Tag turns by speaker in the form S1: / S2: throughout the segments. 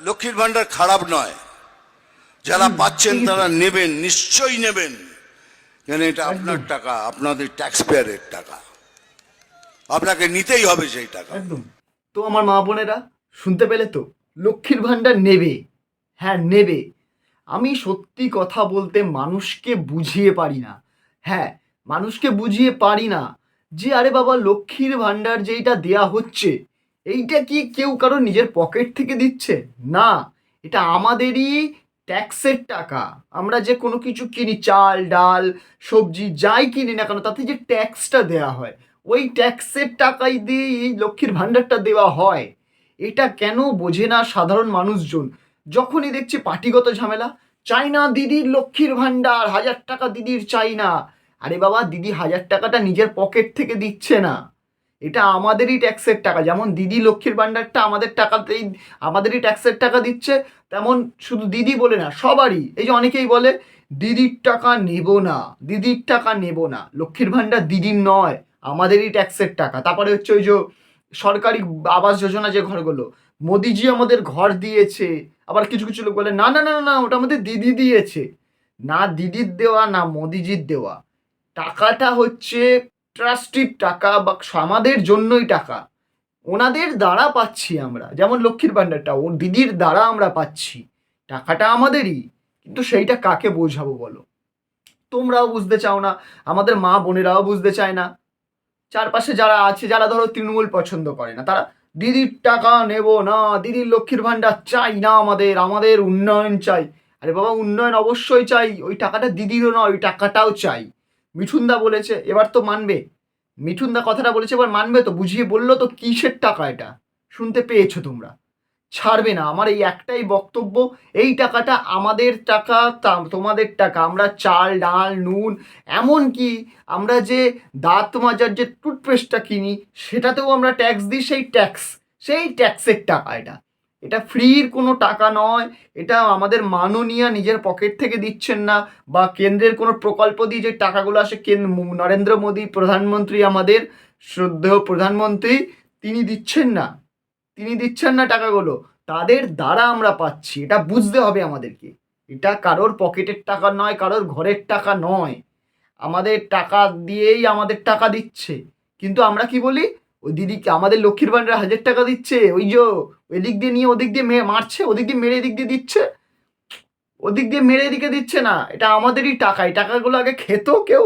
S1: লক্ষ্মীর ভান্ডার খারাপ নয়। যারা পাচ্ছেন তারা নেবেন নিশ্চয়ই নেবেন। কেন এটা আপনার টাকা আপনাদের ট্যাক্স পেয়ারের টাকা। আপনাকে নিতেই হবে সেই টাকা।
S2: একদম। তো আমার মা বোনেরা শুনতে পেলে তো? লক্ষ্মীর ভাণ্ডার নেবে। হ্যাঁ নেবে। আমি সত্যি কথা বলতে মানুষকে বুঝিয়ে পারি না। হ্যাঁ মানুষকে বুঝিয়ে পারি না যে আরে বাবা লক্ষ্মীর ভাণ্ডার যেইটা দেয়া হচ্ছে এইটা কি কেউ কারও নিজের পকেট থেকে দিচ্ছে? না, এটা আমাদেরই ট্যাক্সের টাকা। আমরা যে কোনো কিছু কিনি, চাল, ডাল, সবজি, যাই কিনি না কেন, তাতে যে ট্যাক্সটা দেয়া হয়, ওই ট্যাক্সের টাকাই দিয়ে এই লক্ষ্মীর ভাণ্ডারটা দেওয়া হয়। এটা কেন বোঝে না সাধারণ মানুষজন? যখনই দেখছি পার্টিগত ঝামেলা চাই না দিদির লক্ষ্মীর ভাণ্ডার, হাজার টাকা দিদির চাই না আরে বাবা, দিদি হাজার টাকাটা নিজের পকেট থেকে দিচ্ছে না। এটা আমাদেরই ট্যাক্সের টাকা। যেমন দিদি লক্ষ্মীর ভাণ্ডারটা আমাদের টাকাতেই আমাদেরই ট্যাক্সের টাকা দিচ্ছে তেমন শুধু দিদি বলে না সবারই। এই যে অনেকেই বলে দিদির টাকা নেব না দিদির টাকা নেব না। লক্ষ্মীর ভাণ্ডার দিদির নয় আমাদেরই ট্যাক্সের টাকা। তারপরে হচ্ছে ওই যে সরকারি আবাস যোজনা যে ঘরগুলো মোদিজি আমাদের ঘর দিয়েছে। আবার কিছু কিছু লোক বলে না না না না, ওটা আমাদের দিদি দিয়েছে। না দিদির দেওয়া না মোদিজির দেওয়া। টাকাটা হচ্ছে ট্রাস্টির টাকা বা আমাদের জন্যই টাকা, ওনাদের দ্বারা পাচ্ছি আমরা। যেমন লক্ষ্মীর ভাণ্ডারটা ও দিদির দ্বারা আমরা পাচ্ছি। টাকাটা আমাদেরই, কিন্তু সেইটা কাকে বোঝাবো বলো? তোমরাও বুঝতে চাও না, আমাদের মা বোনেরাও বুঝতে চায় না। চারপাশে যারা আছে, যারা ধরো তৃণমূল পছন্দ করে না, তারা দিদির টাকা নেব না, দিদির লক্ষ্মীর ভাণ্ডার চাই না আমাদের আমাদের উন্নয়ন চাই। আরে বাবা, উন্নয়ন অবশ্যই চাই, ওই টাকাটা দিদিরও না, ওই টাকাটাও চাই। মিঠুনদা বলেছে, এবার তো মানবে। মিঠুনদা কথাটা বলেছে, এবার মানবে তো, বুঝিয়ে বলল তো, কিসের টাকা এটা? শুনতে পেয়েছ তোমরা। ছাড়বে না, আমার এই একটাই বক্তব্য, এই টাকাটা আমাদের টাকা তোমাদের টাকা, আমরা চাল, ডাল, নুন এমন কি আমরা যে দাঁত মাজার যে টুথপেস্টটা কিনি, সেটাতেও আমরা ট্যাক্স দিই, সেই ট্যাক্স সেই ট্যাক্সের টাকা এটা। এটা ফ্রির কোনো টাকা নয়, এটা আমাদের মাননীয় নিজের পকেট থেকে দিচ্ছেন না, বা কেন্দ্রের কোনো প্রকল্প দিয়ে যে টাকাগুলো আসে নরেন্দ্র মোদী প্রধানমন্ত্রী আমাদের, শ্রদ্ধেয় প্রধানমন্ত্রী, তিনি দিচ্ছেন না। তিনি দিচ্ছেন না টাকাগুলো। তাদের দ্বারা আমরা পাচ্ছি, এটা বুঝতে হবে আমাদেরকে। এটা কারোর পকেটের টাকা নয়, কারোর ঘরের টাকা নয়। আমাদের টাকা দিয়েই আমাদের টাকা দিচ্ছে। কিন্তু আমরা কি বলি? ওই দিদিকে, আমাদের লক্ষ্মীর ভাণ্ডার হাজার টাকা দিচ্ছে, ওই যে এদিক দিয়ে নিয়ে, ওদিক দিয়ে মারছে, ওদিক দিয়ে মেরে এদিক দিয়ে দিচ্ছে। ওদিক দিয়ে মেরে এদিকে দিচ্ছে না, এটা আমাদেরই টাকা। এই টাকাগুলো আগে খেত কেউ,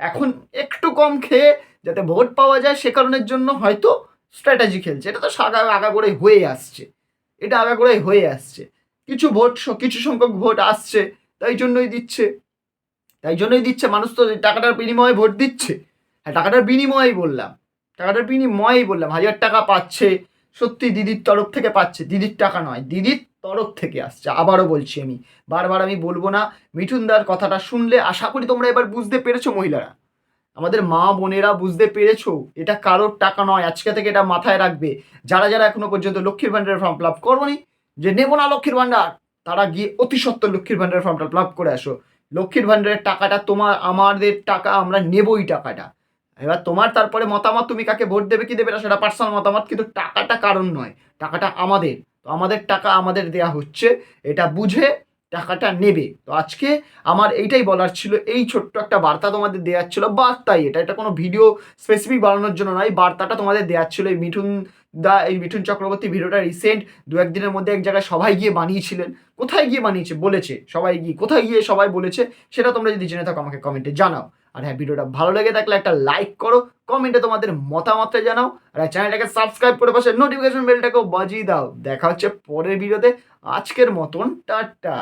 S2: এখন একটু কম খেয়ে যাতে ভোট পাওয়া যায় সে কারণের জন্য হয়তো স্ট্র্যাটেজি খেলছে। এটা তো আগা আগা করে হয়ে আসছে। এটা আগা করে হয়ে আসছে। কিছু ভোট কিছু সংখ্যক ভোট আসছে, তাই জন্যই দিচ্ছে। তাই জন্যই দিচ্ছে, মানুষ তো টাকাটার বিনিময়ে ভোট দিচ্ছে। হ্যাঁ টাকাটার বিনিময়েই বললাম। টাকাটার বিনিময়েই বললাম, হাজার টাকা পাচ্ছে সত্যি দিদির তরফ থেকে পাচ্ছে, দিদির টাকা নয়, দিদির তরফ থেকে আসছে, আবারও বলছি আমি, বারবার আমি বলব না, মিঠুনদার কথাটা শুনলে আশা করি তোমরা এবার বুঝতে পেরেছ মহিলারা। আমাদের মা বোনেরা বুঝতে পেরেছ, এটা কারোর টাকা নয়, আজকে থেকে এটা মাথায় রাখবে। যারা যারা এখনও পর্যন্ত লক্ষ্মীর ভাণ্ডারের ফর্ম ফিল আপ করবনি যে নেব না লক্ষ্মীর ভাণ্ডার, তারা গিয়ে অতি সত্তর লক্ষ্মীর ভাণ্ডারের ফর্মটা ফিল আপ করে আসো। লক্ষ্মীর ভাণ্ডারের টাকাটা তোমার, আমাদের টাকা, আমরা নেবই টাকাটা। এবার তোমার তারপরে মতামত তুমি কাকে ভোট দেবে, কি দেবে না সেটা পার্সোনাল মতামত, কিন্তু টাকাটা কারণ নয়। টাকাটা আমাদের। তো আমাদের টাকা আমাদের দেয়া হচ্ছে, এটা বুঝে টাকাটা নেবে। তো আজকে আমার এইটাই বলার ছিল, এই ছোট্ট একটা বার্তা তোমাদের দেওয়ার ছিল বার্তাই এটা। এটা কোনো ভিডিও স্পেসিফিক বানানোর জন্য নয়, বার্তাটা তোমাদের দেওয়ার ছিল। এই মিঠুন দা, এই মিঠুন চক্রবর্তী ভিডিওটা রিসেন্ট দু একদিনের মধ্যে এক জায়গায় সবাই গিয়ে বানিয়েছিলেন। কোথায় গিয়ে বানিয়েছে? বলেছে সবাই গিয়ে, কোথায় গিয়ে সবাই বলেছে? সেটা তোমরা যদি জেনে থাকো আমাকে কমেন্টে জানাও। আর হ্যাঁ ভিডিওটা ভালো লেগে থাকলে একটা লাইক করো কমেন্টে তোমাদের মতামতটা জানাও, আর চ্যানেলটাকে সাবস্ক্রাইব করে পাশে নোটিফিকেশন বেলটাকেও বাজিয়ে দাও। দেখা হচ্ছে পরের ভিডিওতে আজকের মতন, টাটা।